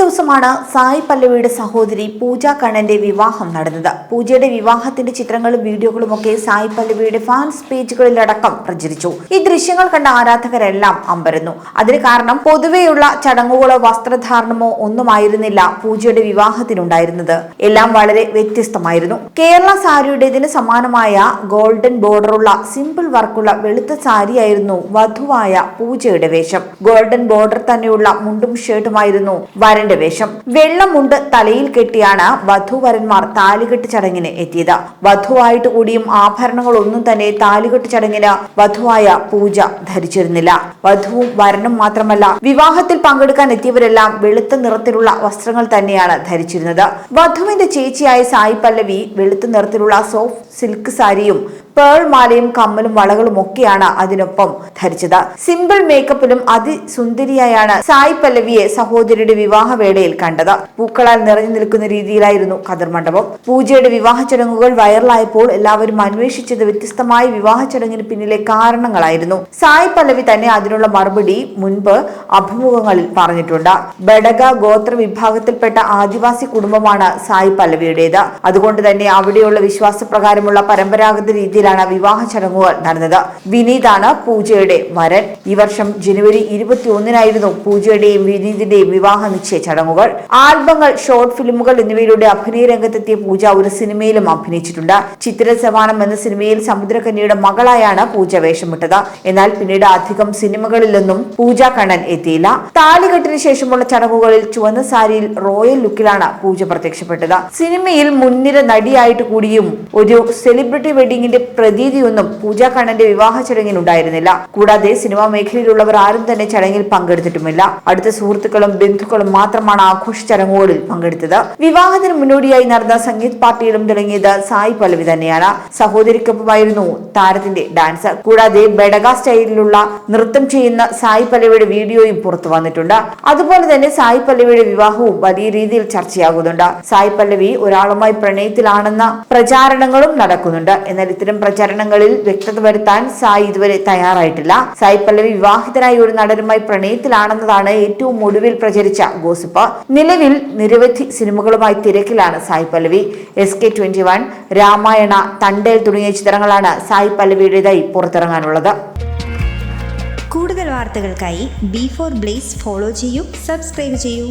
ദിവസമാണ് സായി പല്ലവിയുടെ സഹോദരി പൂജ കണ്ണന്റെ വിവാഹം നടന്നത്. പൂജയുടെ വിവാഹത്തിന്റെ ചിത്രങ്ങളും വീഡിയോകളും ഒക്കെ സായി പല്ലവിയുടെ ഫാൻസ് പേജുകളിലടക്കം പ്രചരിച്ചു. ഈ ദൃശ്യങ്ങൾ കണ്ട ആരാധകരെല്ലാം അമ്പരന്നു. അതിന് കാരണം പൊതുവെയുള്ള ചടങ്ങുകളോ വസ്ത്രധാരണമോ ഒന്നുമായിരുന്നില്ല പൂജയുടെ വിവാഹത്തിനുണ്ടായിരുന്നത്. എല്ലാം വളരെ വ്യത്യസ്തമായിരുന്നു. കേരള സാരിയുടേതിന് സമാനമായ ഗോൾഡൻ ബോർഡറുള്ള സിമ്പിൾ വർക്കുള്ള വെളുത്ത സാരിയായിരുന്നു വധുവായ പൂജയുടെ വേഷം. ഗോൾഡൻ ബോർഡർ തന്നെയുള്ള മുണ്ടും ഷർട്ടുമായിരുന്നു വരന്റെ വേഷം വെള്ളമുണ്ട് തലയിൽ കെട്ടിയാണ് വധുവരന്മാർ താലികെട്ട് ചടങ്ങിന് എത്തിയത്. വധുവായിട്ട് കൂടിയും ആഭരണങ്ങൾ ഒന്നും തന്നെ താലികെട്ട് ചടങ്ങിന് വധുവായ പൂജ ധരിച്ചിരുന്നില്ല. വധുവും വരനും മാത്രമല്ല വിവാഹത്തിൽ പങ്കെടുക്കാൻ എത്തിയവരെല്ലാം വെളുത്ത നിറത്തിലുള്ള വസ്ത്രങ്ങൾ തന്നെയാണ് ധരിച്ചിരുന്നത്. വധുവിന്റെ ചേച്ചിയായ സായി പല്ലവി വെളുത്ത നിറത്തിലുള്ള സോഫ്റ്റ് സിൽക്ക് സാരിയും പേൾ മാലയും കമ്മലും വളകളും ഒക്കെയാണ് അതിനൊപ്പം ധരിച്ചത്. സിമ്പിൾ മേക്കപ്പിലും അതിസുന്ദരിയായാണ് സായി പല്ലവിയെ സഹോദരിയുടെ വിവാഹ വേളയിൽ കണ്ടത്. പൂക്കളാൽ നിറഞ്ഞു നിൽക്കുന്ന രീതിയിലായിരുന്നു കതിർ മണ്ഡപം. പൂജയുടെ വിവാഹ ചടങ്ങുകൾ വൈറലായപ്പോൾ എല്ലാവരും അന്വേഷിച്ചത് വ്യത്യസ്തമായ വിവാഹ ചടങ്ങിന് പിന്നിലെ കാരണങ്ങളായിരുന്നു. സായി പല്ലവി തന്നെ അതിനുള്ള മറുപടി മുൻപ് അഭിമുഖങ്ങളിൽ പറഞ്ഞിട്ടുണ്ട്. ബടക ഗോത്ര വിഭാഗത്തിൽപ്പെട്ട ആദിവാസി കുടുംബമാണ് സായി പല്ലവിയുടേത്. അതുകൊണ്ട് തന്നെ അവിടെയുള്ള വിശ്വാസപ്രകാരമുള്ള പരമ്പരാഗത രീതിയിലാണ് വിവാഹ ചടങ്ങുകൾ നടന്നത്. വിനീതാണ് പൂജയുടെ വരൻ. ഈ വർഷം ജനുവരി ഇരുപത്തി ഒന്നിനായിരുന്നു പൂജയുടെയും വിനീതിന്റെയും വിവാഹ നിശ്ചയ ചടങ്ങുകൾ. ആൽബങ്ങൾ ഷോർട്ട് ഫിലിമുകൾ എന്നിവയിലൂടെ അഭിനയ രംഗത്തെത്തിയ പൂജ ഒരു സിനിമയിലും അഭിനയിച്ചിട്ടുണ്ട്. ചിത്ര സമാനം എന്ന സിനിമയിൽ സമുദ്രകന്യയുടെ മകളായാണ് പൂജ വേഷമിട്ടത്. എന്നാൽ പിന്നീട് അധികം സിനിമകളിലൊന്നും പൂജ കണ്ണൻ എത്തിയില്ല. താലികെട്ടിന് ശേഷമുള്ള ചടങ്ങുകളിൽ ചുവന്ന സാരിയിൽ റോയൽ ലുക്കിലാണ് പൂജ പ്രത്യക്ഷപ്പെട്ടത്. സിനിമയിൽ മുൻനിര നടിയായിട്ട് കൂടിയും ഒരു സെലിബ്രിറ്റി വെഡിങ്ങിന്റെ പ്രതീതിയൊന്നും പൂജ കണ്ണന്റെ വിവാഹ ചടങ്ങിൽ ഉണ്ടായിരുന്നില്ല. കൂടാതെ സിനിമാ മേഖലയിലുള്ളവർ ആരും തന്നെ ചടങ്ങിൽ പങ്കെടുത്തിട്ടുമില്ല. അടുത്ത സുഹൃത്തുക്കളും ബന്ധുക്കളും മാത്രമാണ് ആഘോഷ ചടങ്ങുകളിൽ പങ്കെടുത്തത്. വിവാഹത്തിന് മുന്നോടിയായി നടന്ന സംഗീത് പാർട്ടിയിലും തുടങ്ങിയത് സായി പല്ലവി തന്നെയാണ്. സഹോദരിക്കൊപ്പമായിരുന്നു താരത്തിന്റെ ഡാൻസ്. കൂടാതെ ബെഡഗ സ്റ്റൈലിലുള്ള നൃത്തം ചെയ്യുന്ന സായി പല്ലവിയുടെ വീഡിയോയും പുറത്തു വന്നിട്ടുണ്ട്. അതുപോലെ തന്നെ സായി പല്ലവിയുടെ വിവാഹവും വലിയ രീതിയിൽ ചർച്ചയാകുന്നുണ്ട്. സായി പല്ലവി ഒരാളുമായി പ്രണയത്തിലാണെന്ന പ്രചാരണങ്ങളും നടക്കുന്നുണ്ട്. എന്നാൽ ഇത്തരം പ്രചാരണങ്ങളിൽ വ്യക്തത വരുത്താൻ സായി ഇതുവരെ തയ്യാറായിട്ടില്ല. സായി പല്ലവി വിവാഹിതനായ ഒരു നടനുമായി പ്രണയത്തിലാണെന്നതാണ് ഏറ്റവും ഒടുവിൽ പ്രചരിച്ച ഗോസിപ്പ്. നിലവിൽ നിരവധി സിനിമകളുമായി തിരക്കിലാണ് Sai Pallavi. S K twenty one Ramayana Thandel തുടങ്ങിയ ചിത്രങ്ങളാണ് സായി പല്ലവിയുടേതായി പുറത്തിറങ്ങാനുള്ളത്. കൂടുതൽ വാർത്തകൾക്കായി ബി ഫോർ ബ്ലേസ് ഫോളോ ചെയ്യൂ സബ്സ്ക്രൈബ് ചെയ്യൂ.